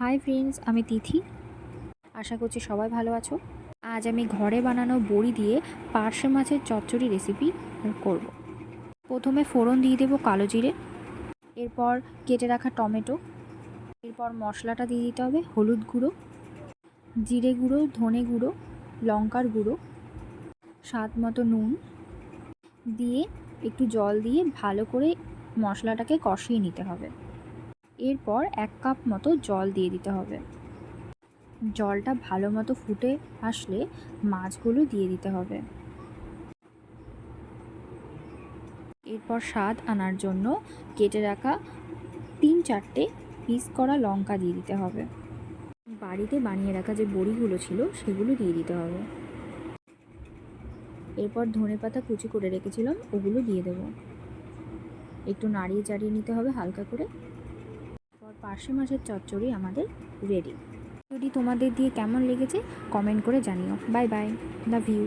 Hi friends আমি তিথি। আশা করছি সবাই ভালো আছো। আজ আমি ঘরে বানানো বড়ি দিয়ে পার্শে মাছের চচ্চড়ি রেসিপি করব। প্রথমে ফোড়ন দিয়ে দেবো কালো জিরে, এরপর কেটে রাখা টমেটো, এরপর মশলাটা দিয়ে দিতে হবে হলুদ গুঁড়ো, জিরে গুঁড়ো, ধনে গুঁড়ো, লঙ্কার গুঁড়ো, স্বাদ মতো নুন দিয়ে একটু জল দিয়ে ভালো করে মশলাটাকে কষিয়ে নিতে হবে। এরপর এক কাপ মতো জল দিয়ে দিতে হবে। জলটা ভালো মতো ফুটে আসলে মাছগুলো দিয়ে দিতে হবে। এরপর স্বাদ আনার জন্য কেটে রাখা তিন চারটে পিস করা লঙ্কা দিয়ে দিতে হবে। বাড়িতে বানিয়ে রাখা যে বড়িগুলো ছিল সেগুলো দিয়ে দিতে হবে। এরপর ধনে পাতা কুচি করে রেখেছিলাম, ওগুলো দিয়ে দেবো। একটু নাড়িয়ে চাড়িয়ে নিতে হবে হালকা করে। পার্শে মাছের চচ্চড়ি আমাদের রেডি যদি তোমাদের দিয়ে কেমন লেগেছে কমেন্ট করে জানিও। Bye bye love you